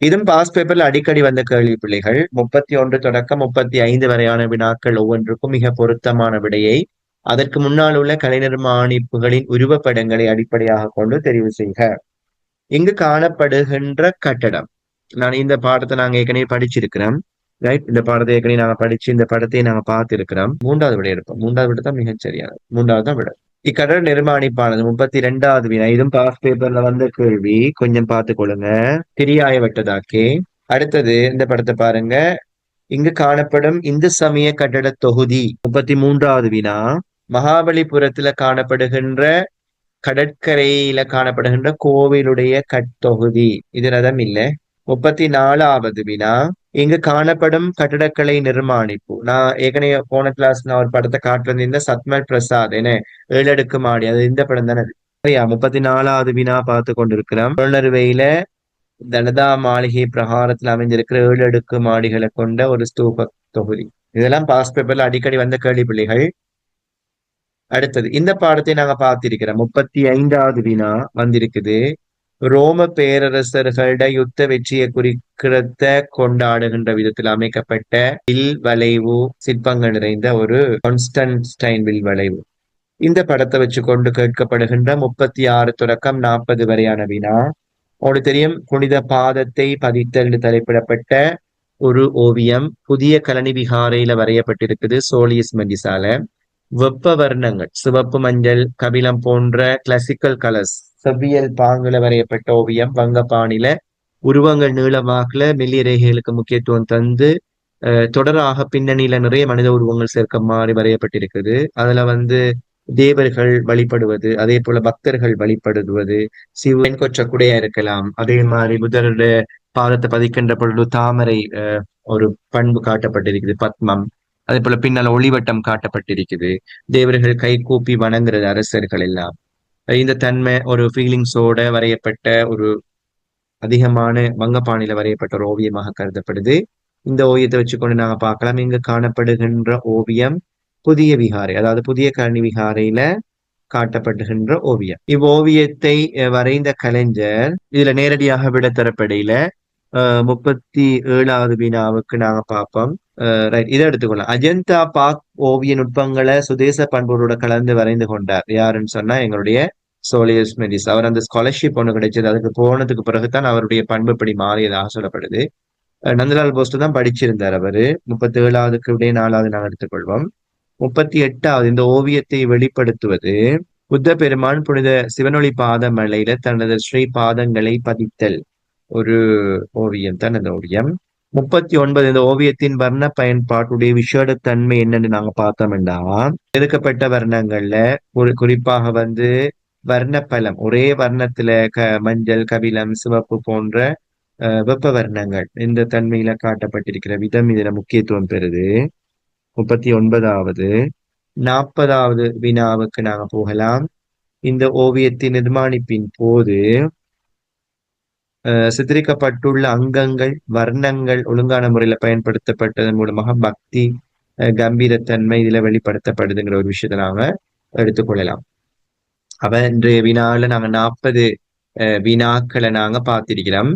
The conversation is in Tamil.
இதுவும் பாஸ் பேப்பர்ல அடிக்கடி வந்த கேள்வி பிள்ளைகள் முப்பத்தி ஒன்று தொடக்கம் முப்பத்தி ஐந்து வரையான வினாக்கள் ஒவ்வொன்றுக்கும் மிக பொருத்தமான விடையை அதற்கு முன்னால் உள்ள கலைநிர்மாணிப்புகளின் உருவப்படங்களை அடிப்படையாக கொண்டு தெரிவு செய்க. இங்கு காணப்படுகின்ற கட்டடம். நான் இந்த பாடத்தை நாங்க ஏற்கனவே படிச்சிருக்கிறோம். ரைட் இந்த பாடத்தை ஏற்கனவே நாங்க படிச்சு இந்த படத்தை நாங்க பார்த்திருக்கிறோம். மூன்றாவது விட எடுப்போம். மூன்றாவது விட தான் மிகச் சரியானது. மூன்றாவது தான் விட. இக்கடல் நிர்மாணிப்பானது முப்பத்தி ரெண்டாவது வினா இதுவும் பாஸ் பேப்பர்ல வந்த கேள்வி. கொஞ்சம் பார்த்து கொள்ளுங்க. திரியாய வெட்டதாக்கே. அடுத்தது இந்த படத்தை பாருங்க. இங்கு காணப்படும் இந்து சமய கட்டட தொகுதி முப்பத்தி மூன்றாவது வினா. மகாபலிபுரத்துல காணப்படுகின்ற கடற்கரையில காணப்படுகின்ற கோவிலுடைய கட்டொகுதி இது ரதம் இல்ல. முப்பத்தி நாலாவது வினா. இங்கு காணப்படும் கட்டடக்கலை நிர்மாணிப்பு. நான் ஏற்கனவே போன கிளாஸ் நான் ஒரு படத்தை காட்டுறது சத்மல் பிரசாத். என்ன ஏழடுக்கு மாடி அது இந்த படம் தானே? சரியா? முப்பத்தி நாலாவது வினா பார்த்து கொண்டிருக்கிறோம். தொழிலருவையில தனதா மாளிகை பிரகாரத்தில் அமைஞ்சிருக்கிற ஏழு அடுக்கு மாடிகளை கொண்ட ஒரு ஸ்தூப தொகுதி. இதெல்லாம் பாஸ் பேப்பர்ல அடிக்கடி வந்த கேள்வி பிள்ளைகள் அடுத்தது இந்த பாடத்தை நாங்க பார்த்திருக்கிறோம். முப்பத்தி ஐந்தாவது வினா வந்திருக்குது. ரோம பேரரசர்களோட யுத்த வெற்றியை குறிக்கிறத கொண்டாடுகின்ற விதத்தில் அமைக்கப்பட்ட வில் வளைவு சிற்பங்கள் நிறைந்த ஒரு கான்ஸ்டன்ஸ்டைன் வில் வளைவு. இந்த படத்தை வச்சு கொண்டு கேட்கப்படுகின்ற முப்பத்தி ஆறு தொடக்கம் நாற்பது வரையான வினா. உங்களுக்கு தெரியும் புனித பாதத்தை பதித்தல் தலைப்பிடப்பட்ட ஒரு ஓவியம் புதிய கலனி விகாரையில வரையப்பட்டிருக்குது சோலியஸ் மஞ்சிசால. வெப்ப வர்ணங்கள் சிவப்பு மஞ்சள் கபிலம் போன்ற கிளாசிக்கல் கலர்ஸ் செவ்வியல் பாங்குல வரையப்பட்ட ஓவியம் வங்கப்பாணில உருவங்கள் நீளமாகல மெல்லிய ரேகைகளுக்கு முக்கியத்துவம் தந்து தொடராக பின்னணியில நிறைய மனித உருவங்கள் சேர்க்க மாதிரி வரையப்பட்டிருக்குது. அதுல வந்து தேவர்கள் வழிபடுவது அதே போல பக்தர்கள் வழிபடுவது சிவன் கொற்ற குடையா இருக்கலாம் அதே மாதிரி புதருடைய பாதத்தை பதிக்கின்ற பொழுது தாமரை ஒரு பண்பு காட்டப்பட்டிருக்குது பத்மம். அதே போல பின்னால் ஒளிவட்டம் காட்டப்பட்டிருக்குது. தேவர்கள் கை கூப்பி வணங்குறது அரசர்கள் எல்லாம். இந்த தன்மை ஒரு ஃபீலிங்ஸோட வரையப்பட்ட ஒரு அதிகமான வங்கப்பாணியில வரையப்பட்ட ஒரு ஓவியமாக கருதப்படுது. இந்த ஓவியத்தை வச்சுக்கொண்டு நாங்க பார்க்கலாம். இங்கு காணப்படுகின்ற ஓவியம் புதிய விகாரை அதாவது புதிய கரணி விகாரையில காட்டப்படுகின்ற ஓவியம். இவ்வோவியத்தை வரைந்த கலைஞர் இதுல நேரடியாக விட தரப்படையில முப்பத்தி ஏழாவது வினாவுக்கு நாங்க பார்ப்போம். இதை எடுத்துக்கொள்ளலாம். அஜந்தா பாக் ஓவிய நுட்பங்களை சுதேச பண்புகளோட கலந்து வரைந்து கொண்டார். யாருன்னு சொன்னா எங்களுடைய சோலியஸ் மெடிஸ் அவர் அந்த ஸ்காலர்ஷிப் ஒன்று கிடைச்சது. அதுக்கு போனதுக்கு பிறகுதான் அவருடைய பண்புப்படி மாறியதாக சொல்லப்படுது. நந்தலால் போஸ்ட் தான் படிச்சிருந்தார் அவரு. முப்பத்தி ஏழாவதுக்கு விடைய நாலாவது நாங்கள் எடுத்துக்கொள்வோம். முப்பத்தி எட்டாவது இந்த ஓவியத்தை வெளிப்படுத்துவது புத்த பெருமான் புனித சிவனொளி பாத மலையில தனது ஸ்ரீ பாதங்களை பதித்தல். ஒரு ஓவியம் தான் அந்த ஓவியம். முப்பத்தி ஒன்பது இந்த ஓவியத்தின் வர்ண பயன்பாட்டுடைய விஷேட தன்மை என்னன்னு நாங்க பார்த்தோம்னா எதுக்கப்பட்ட வர்ணங்கள்ல? ஒரு குறிப்பாக வந்து வர்ணப்பலம் ஒரே வர்ணத்துல க மஞ்சள் கபிலம் சிவப்பு போன்ற வெப்ப வர்ணங்கள் இந்த தன்மையில காட்டப்பட்டிருக்கிற விதம் இதுல முக்கியத்துவம் பெறுது. முப்பத்தி ஒன்பதாவது நாற்பதாவது வினாவுக்கு நாங்க போகலாம். இந்த ஓவியத்தை நிர்மாணிப்பின் போது சித்தரிக்கப்பட்டுள்ள அங்கங்கள் வர்ணங்கள் ஒழுங்கான முறையில பயன்படுத்தப்பட்டதன் மூலமாக பக்தி கம்பீரத்தன்மை இதுல வெளிப்படுத்தப்படுதுங்கிற ஒரு விஷயத்த நாங்க எடுத்துக்கொள்ளலாம் அப்ப இன்றைய வினால நாங்க நாற்பது வினாக்களை நாங்க பார்த்திருக்கிறோம்.